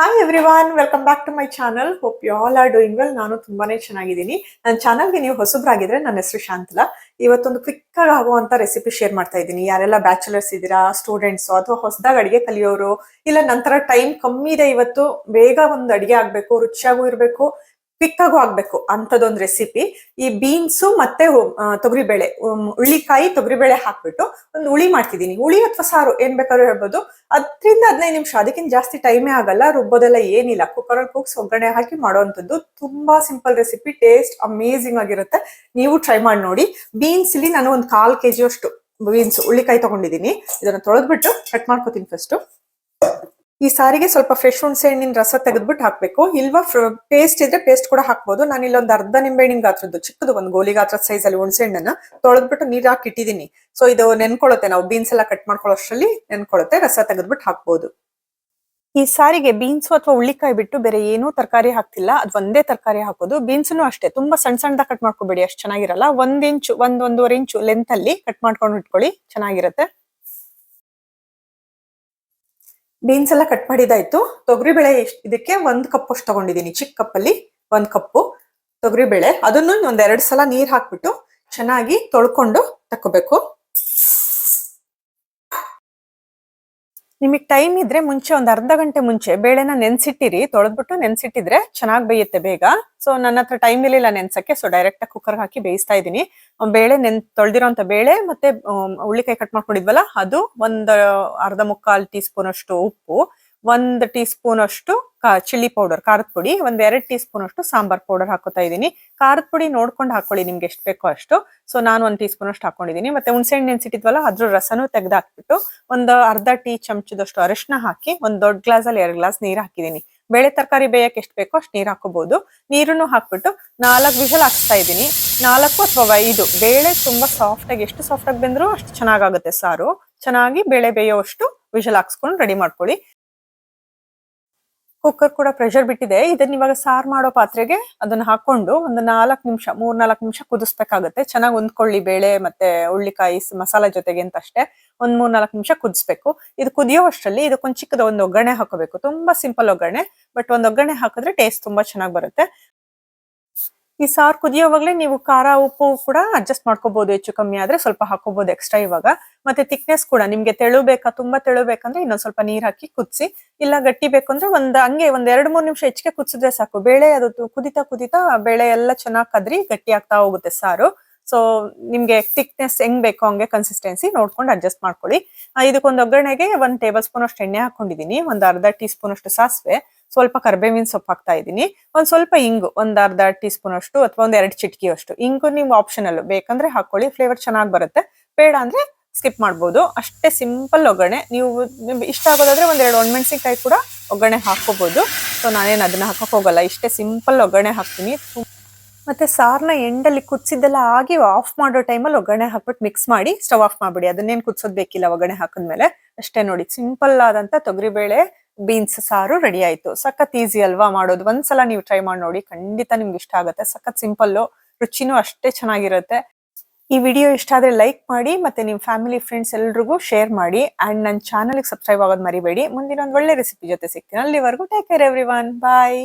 Hi everyone welcome back to my channel hope you all are doing well ನಾನು ತುಂಬಾನೇ ಚೆನ್ನಾಗಿದ್ದೀನಿ. ನನ್ನ ಚಾನಲ್ಗೆ ನೀವು ಹೊಸಬ್ರಾಗಿದ್ರೆ ನನ್ನ ಹೆಸರು ಶಾಂತಲಾ. ಇವತ್ತೊಂದು ಕ್ವಿಕ್ ಆಗಿ ಆಗುವಂತ ರೆಸಿಪಿ ಶೇರ್ ಮಾಡ್ತಾ ಇದ್ದೀನಿ. ಯಾರೆಲ್ಲ ಬ್ಯಾಚುಲರ್ಸ್ ಇದ್ದೀರಾ ಸ್ಟೂಡೆಂಟ್ಸ್ ಅಥವಾ ಹೊಸದಾಗಿ ಅಡಿಗೆ ಕಲಿಯೋರು, ಇಲ್ಲ ನಂತರ ಟೈಮ್ ಕಮ್ಮಿ ಇದೆ, ಇವತ್ತು ಬೇಗ ಒಂದು ಅಡಿಗೆ ಆಗ್ಬೇಕು, ರುಚಿಯಾಗೂ ಇರಬೇಕು ಕ್ವಿಕ್ ಆಗು ಆಗ್ಬೇಕು ಅಂತದೊಂದು ರೆಸಿಪಿ ಈ ಬೀನ್ಸು ಮತ್ತೆ ತೊಗರಿಬೇಳೆ ಹುಳಿಕಾಯಿ ತೊಗರಿಬೇಳೆ ಹಾಕ್ಬಿಟ್ಟು ಒಂದು ಹುಳಿ ಮಾಡ್ತಿದ್ದೀನಿ. ಹುಳಿ ಅಥವಾ ಸಾರು ಏನ್ ಬೇಕಾದ್ರೂ ಹೇಳ್ಬೋದು. ಹತ್ತರಿಂದ ಹದಿನೈದು ನಿಮಿಷ, ಅದಕ್ಕಿಂತ ಜಾಸ್ತಿ ಟೈಮೇ ಆಗಲ್ಲ. ರುಬ್ಬೋದೆಲ್ಲ ಏನಿಲ್ಲ. ಕುಕ್ಕರಲ್ಲಿ ಕೂಗ್ಸ್ ಒಗ್ಗರಣೆ ಹಾಕಿ ಮಾಡೋವಂಥದ್ದು ತುಂಬಾ ಸಿಂಪಲ್ ರೆಸಿಪಿ ಟೇಸ್ಟ್ ಅಮೇಸಿಂಗ್ ಆಗಿರುತ್ತೆ. ನೀವು ಟ್ರೈ ಮಾಡಿ ನೋಡಿ. ಬೀನ್ಸ್ ಇಲ್ಲಿ ನಾನು ಒಂದು ಕಾಲ್ ಕೆಜಿ ಅಷ್ಟು ಬೀನ್ಸ್ ಹುಳಿಕಾಯಿ ತಗೊಂಡಿದ್ದೀನಿ. ಇದನ್ನ ತೊಳೆದ್ಬಿಟ್ಟು ಕಟ್ ಮಾಡ್ಕೋತೀನಿ ಫಸ್ಟ್ ಈ ಸಾರಿಗೆ ಸ್ವಲ್ಪ ಫ್ರೆಶ್ ಹುಣಸೆ ಹಣ್ಣಿನ ರಸ ತೆಗೆದ್ಬಿಟ್ಟು ಹಾಕ್ಬೇಕು. ಇಲ್ವಾ ಪೇಸ್ಟ್ ಇದ್ರೆ ಪೇಸ್ಟ್ ಕೂಡ ಹಾಕ್ಬೋದು. ನಾನು ಇಲ್ಲೊಂದು ಅರ್ಧ ನಿಂಬೆ ಹಣ್ಣಿನ ಗಾತ್ರದ್ದು, ಚಿಕ್ಕದು ಒಂದು ಗೋಲಿ ಗಾತ್ರದ ಸೈಜ್ ಅಲ್ಲಿ ಹುಣಸೆ ಹಣ್ಣನ್ನ ತೊಳೆದ್ಬಿಟ್ಟು ನೀರ್ ಹಾಕಿ ಇಟ್ಟಿದ್ದೀನಿ ಸೊ ಇದು ನೆನ್ಕೊಳ್ಳುತ್ತೆ ನಾವು ಬೀನ್ಸ್ ಎಲ್ಲ ಕಟ್ ಮಾಡ್ಕೊಳ್ಳೋಷ್ಟ್ರಲ್ಲಿ ನೆನ್ಕೊಳ್ಳುತ್ತೆ ರಸ ತೆಗೆದ್ಬಿಟ್ಟು ಹಾಕ್ಬೋದು. ಈ ಸಾರಿಗೆ ಬೀನ್ಸ್ ಅಥವಾ ಉಳ್ಳಿಕಾಯಿ ಬಿಟ್ಟು ಬೇರೆ ಏನೂ ತರಕಾರಿ ಹಾಕ್ತಿಲ್ಲ. ಅದು ಒಂದೇ ತರಕಾರಿ ಹಾಕೋದು. ಬೀನ್ಸ್ನು ಅಷ್ಟೇ. ತುಂಬಾ ಸಣ್ಣ ಸಣ್ಣದಾಗ ಕಟ್ ಮಾಡ್ಕೋಬೇಡಿ. ಅಷ್ಟು ಚೆನ್ನಾಗಿರಲ್ಲ. ಒಂದ್ ಇಂಚು ಒಂದ್ ಒಂದೂವರೆ ಇಂಚು ಲೆಂತ್ ಅಲ್ಲಿ ಕಟ್ ಮಾಡ್ಕೊಂಡು ಇಟ್ಕೊಳ್ಳಿ. ಚೆನ್ನಾಗಿರುತ್ತೆ. ಬೀನ್ಸ್ ಎಲ್ಲ ಕಟ್ ಮಾಡಿದಾಯ್ತು ತೊಗರಿಬೇಳೆ ಬೇಳೆ ಇದಕ್ಕೆ ಒಂದ್ ಕಪ್ ಅಷ್ಟು ತಗೊಂಡಿದ್ದೀನಿ ಚಿಕ್ಕ ಕಪ್ಪಲ್ಲಿ ಒಂದ್ ಕಪ್ಪು ತೊಗರಿಬೇಳೆ ಅದನ್ನು ಒಂದ್ ಎರಡ್ ಸಲ ನೀರ್ ಹಾಕ್ಬಿಟ್ಟು ಚೆನ್ನಾಗಿ ತೊಳ್ಕೊಂಡು ತಕೋಬೇಕು ನಿಮಗೆ ಟೈಮ್ ಇದ್ರೆ ಮುಂಚೆ ಒಂದು ಅರ್ಧ ಗಂಟೆ ಮುಂಚೆ ಬೇಳೆನ ನೆನ್ಸಿಟ್ಟಿರಿ, ತೊಳೆದ್ಬಿಟ್ಟು ನೆನ್ಸಿಟ್ಟಿದ್ರೆ ಚೆನ್ನಾಗಿ ಬೇಯುತ್ತೆ ಬೇಗ. ಸೊ ನನ್ನ ಹತ್ರ ಟೈಮ್ ಇರಲಿಲ್ಲ ನೆನ್ಸಕ್ಕೆ ಸೊ ಡೈರೆಕ್ಟ್ ಆಗಿ ಕುಕ್ಕರ್ ಹಾಕಿ ಬೇಯಿಸ್ತಾ ಇದ್ದೀನಿ. ಬೇಳೆ ನೆನ್, ತೊಳೆದಿರೋಂಥ ಬೇಳೆ ಮತ್ತೆ ಉಳ್ಳಿಕಾಯಿ ಕಟ್ ಮಾಡ್ಕೊಂಡಿದ್ವಲ್ಲ, ಅದು ಒಂದು ಅರ್ಧ ಮುಕ್ಕಾಲ್ ಟೀ ಸ್ಪೂನ್ ಅಷ್ಟು ಉಪ್ಪು, ಒಂದು ಟೀ ಸ್ಪೂನ್ ಅಷ್ಟು ಚಿಲ್ಲಿ ಪೌಡರ್, ಖಾರದ ಪುಡಿ, ಒಂದ್ ಎರಡು ಟೀ ಸ್ಪೂನ್ ಅಷ್ಟು ಸಾಂಬಾರ್ ಪೌಡರ್ ಹಾಕೋತಾ ಇದ್ದೀನಿ. ಖಾರದ ಪುಡಿ ನೋಡ್ಕೊಂಡು ಹಾಕೊಳ್ಳಿ, ನಿಮ್ಗೆ ಎಷ್ಟು ಬೇಕೋ ಅಷ್ಟು. ಸೊ, ನಾನು ಒಂದ್ ಟೀ ಸ್ಪೂನ್ ಅಷ್ಟು ಹಾಕೊಂಡಿದ್ದೀನಿ. ಮತ್ತೆ ಹುಣಸೆ ಹಣ್ಣು ನೆನ್ಸಿಟ್ಟಿದ್ವಲ್ಲ ಅದ್ರ ರಸನೂ ತೆಗ್ದಾಕ್ಬಿಟ್ಟು ಒಂದು ಅರ್ಧ ಟೀ ಚಮಚದಷ್ಟು ಅರಿಶಿನ ಹಾಕಿ, ಒಂದ್ ದೊಡ್ಡ ಗ್ಲಾಸ್ ಅಲ್ಲಿ ಎರಡು ಗ್ಲಾಸ್ ನೀರ್ ಹಾಕಿದ್ದೀನಿ. ಬೇಳೆ ತರಕಾರಿ ಬೇಯಕ್ಕೆ ಎಷ್ಟು ಬೇಕೋ ಅಷ್ಟು ನೀರು ಹಾಕೋಬಹುದು ನೀರನ್ನು ಹಾಕ್ಬಿಟ್ಟು ನಾಲ್ಕು ವಿಷಲ್ ಹಾಕ್ತಾ ಇದ್ದೀನಿ. ನಾಲ್ಕು ಅಥವಾ ಐದು ಬೇಳೆ ತುಂಬಾ ಸಾಫ್ಟ್ ಆಗಿ ಎಷ್ಟು ಸಾಫ್ಟ್ ಆಗಿ ಬಂದ್ರು ಅಷ್ಟು ಚೆನ್ನಾಗಾಗುತ್ತೆ ಸಾರು. ಚೆನ್ನಾಗಿ ಬೇಳೆ ಬೇಯೋವಷ್ಟು ವಿಷಲ್ ಹಾಕ್ಸ್ಕೊಂಡು ರೆಡಿ ಮಾಡ್ಕೊಳ್ಳಿ. ಕುಕ್ಕರ್ ಕೂಡ ಪ್ರೆಷರ್ ಬಿಟ್ಟಿದೆ. ಇದನ್ನ ಇವಾಗ ಸಾರ್ ಮಾಡೋ ಪಾತ್ರೆಗೆ ಅದನ್ನ ಹಾಕೊಂಡು ಒಂದು ನಾಲ್ಕು ನಿಮಿಷ, ಮೂರ್ ನಾಲ್ಕು ನಿಮಿಷ ಕುದಿಸ್ಬೇಕಾಗತ್ತೆ. ಚೆನ್ನಾಗಿ ಹೊಂದ್ಕೊಳ್ಳಿ ಬೇಳೆ ಮತ್ತೆ ಉಳ್ಳಿಕಾಯಿ ಮಸಾಲ ಜೊತೆಗೆ ಅಂತ ಅಷ್ಟೇ. ಒಂದ್ ಮೂರ್ ನಾಲ್ಕು ನಿಮಿಷ ಕುದಿಸ್ಬೇಕು. ಇದು ಕುದಿಯೋ ಅಷ್ಟರಲ್ಲಿ ಇದಕ್ಕೊಂದ್ ಚಿಕ್ಕದ ಒಂದು ಒಗ್ಗರಣೆ ಹಾಕೋಬೇಕು. ತುಂಬಾ ಸಿಂಪಲ್ ಒಗ್ಗರಣೆ ಬಟ್ ಒಂದ್ ಒಗ್ಗರಣೆ ಹಾಕಿದ್ರೆ ಟೇಸ್ಟ್ ತುಂಬಾ ಚೆನ್ನಾಗಿ ಬರುತ್ತೆ. ಈ ಸಾರು ಕುದಿಯೋವಾಗಲೇ ನೀವು ಖಾರ ಉಪ್ಪು ಕೂಡ ಅಡ್ಜಸ್ಟ್ ಮಾಡ್ಕೋಬಹುದು ಹೆಚ್ಚು ಕಮ್ಮಿ ಆದ್ರೆ ಸ್ವಲ್ಪ ಹಾಕೋಬಹುದು ಎಕ್ಸ್ಟ್ರಾ ಇವಾಗ. ಮತ್ತೆ ತಿಕ್ನೆಸ್ ಕೂಡ ನಿಮ್ಗೆ ತೆಳು ಬೇಕಾ ತುಂಬಾ ತೆಳು ಬೇಕಂದ್ರೆ ಇನ್ನೊಂದ್ ಸ್ವಲ್ಪ ನೀರ್ ಹಾಕಿ ಕುದಿಸಿ. ಇಲ್ಲ ಗಟ್ಟಿ ಬೇಕು ಅಂದ್ರೆ ಒಂದ್ ಹಂಗೆ ಒಂದ್ ಎರಡ್, ಮೂರ್ ನಿಮಿಷ ಹೆಚ್ಚಿಗೆ ಕುದಿಸಿದ್ರೆ ಸಾಕು. ಬೇಳೆ ಅದು ಕುದಿತಾ ಕುದಿತಾ ಬೇಳೆ ಎಲ್ಲ ಚೆನ್ನಾಗಿ ಕದ್ರಿ ಗಟ್ಟಿ ಆಗ್ತಾ ಹೋಗುತ್ತೆ ಸಾರು. ಸೊ ನಿಮ್ಗೆ ತಿಕ್ನೆಸ್ ಹೆಂಗ್ ಬೇಕೋ ಹಂಗೆ ಕನ್ಸಿಸ್ಟೆನ್ಸಿ ನೋಡ್ಕೊಂಡು ಅಡ್ಜಸ್ಟ್ ಮಾಡ್ಕೊಳ್ಳಿ. ಇದಕ್ಕೊಂದು ಒಗ್ಗರಣೆಗೆ ಒಂದ್ ಟೇಬಲ್ ಸ್ಪೂನ್ ಅಷ್ಟು ಎಣ್ಣೆ ಹಾಕೊಂಡಿದೀನಿ ಒಂದ್ ಅರ್ಧ ಟೀ ಸ್ಪೂನ್ ಅಷ್ಟು ಸಾಸಿವೆ. ಸ್ವಲ್ಪ ಕರ್ಬೇವಿನ ಸೊಪ್ಪು ಹಾಕ್ತಾ ಇದ್ದೀನಿ. ಒಂದ್ ಸ್ವಲ್ಪ ಇಂಗು, ಒಂದ್ ಅರ್ಧ ಟೀ ಸ್ಪೂನ್ ಅಷ್ಟು ಅಥವಾ ಒಂದ್ ಎರಡು ಚಿಟಕಿ ಅಷ್ಟು. ಇಂಗು ನಿಮ್ ಆಪ್ಷನಲ್ ಬೇಕಂದ್ರೆ ಹಾಕೊಳ್ಳಿ ಫ್ಲೇವರ್ ಚೆನ್ನಾಗಿ ಬರುತ್ತೆ. ಬೇಡ ಅಂದ್ರೆ ಸ್ಕಿಪ್ ಮಾಡ್ಬೋದು. ಅಷ್ಟೇ ಸಿಂಪಲ್ ಒಗ್ಗರಣೆ. ನೀವು ಇಷ್ಟ ಆಗೋದಾದ್ರೆ ಒಂದ್ ಎರಡು ಒಣಮೆಣಸಿನ್ಕಾಯಿ ಕೂಡ ಒಗ್ಗರಣೆ ಹಾಕೋಬಹುದು ಸೊ ನಾನೇನು ಅದನ್ನ ಹಾಕಕ್ ಹೋಗಲ್ಲ. ಇಷ್ಟೇ ಸಿಂಪಲ್ ಒಗ್ಗರಣೆ ಹಾಕ್ತೀನಿ. ಮತ್ತೆ ಸಾರ್ನ ಎಂಡಲ್ಲಿ ಕುದಿಸಿದ್ದೆಲ್ಲ ಆಗಿ ಆಫ್ ಮಾಡೋ ಟೈಮಲ್ಲಿ ಒಗ್ಗರಣೆ ಹಾಕ್ಬಿಟ್ಟು ಮಿಕ್ಸ್ ಮಾಡಿ ಸ್ಟವ್ ಆಫ್ ಮಾಡಿಬಿಡಿ. ಅದನ್ನೇನು ಕುದಿಸೋದು ಬೇಕಿಲ್ಲ ಒಗ್ಗರಣೆ ಹಾಕಿದ್ಮೇಲೆ ಅಷ್ಟೇ ನೋಡಿ ಸಿಂಪಲ್ ಆದಂತ ತೊಗರಿಬೇಳೆ ಬೀನ್ಸ್ ಸಾರು ರೆಡಿ ಆಯಿತು. ಸಖತ್ ಈಸಿ ಅಲ್ವಾ ಮಾಡೋದು? ಒಂದ್ಸಲ ನೀವು ಟ್ರೈ ಮಾಡಿ ನೋಡಿ, ಖಂಡಿತ ನಿಮ್ಗೆ ಇಷ್ಟ ಆಗುತ್ತೆ. ಸಖತ್ ಸಿಂಪಲ್ಲು ರುಚಿನೂ ಅಷ್ಟೇ ಚೆನ್ನಾಗಿರುತ್ತೆ. ಈ ವಿಡಿಯೋ ಇಷ್ಟ ಆದರೆ ಲೈಕ್ ಮಾಡಿ, ಮತ್ತೆ ನಿಮ್ಮ ಫ್ಯಾಮಿಲಿ ಫ್ರೆಂಡ್ಸ್ ಎಲ್ರಿಗೂ ಶೇರ್ ಮಾಡಿ ಆ್ಯಂಡ್ ನನ್ನ ಚಾನಲ್ಗೆ ಸಬ್ಸ್ಕ್ರೈಬ್ ಆಗೋದು ಮರಿಬೇಡಿ. ಮುಂದಿನ ಒಂದು ಒಳ್ಳೆ ರೆಸಿಪಿ ಜೊತೆ ಸಿಗ್ತೀನಿ. ಅಲ್ಲಿವರೆಗೂ ಟೇಕ್ ಕೇರ್ ಎವ್ರಿ ಒನ್ ಬಾಯ್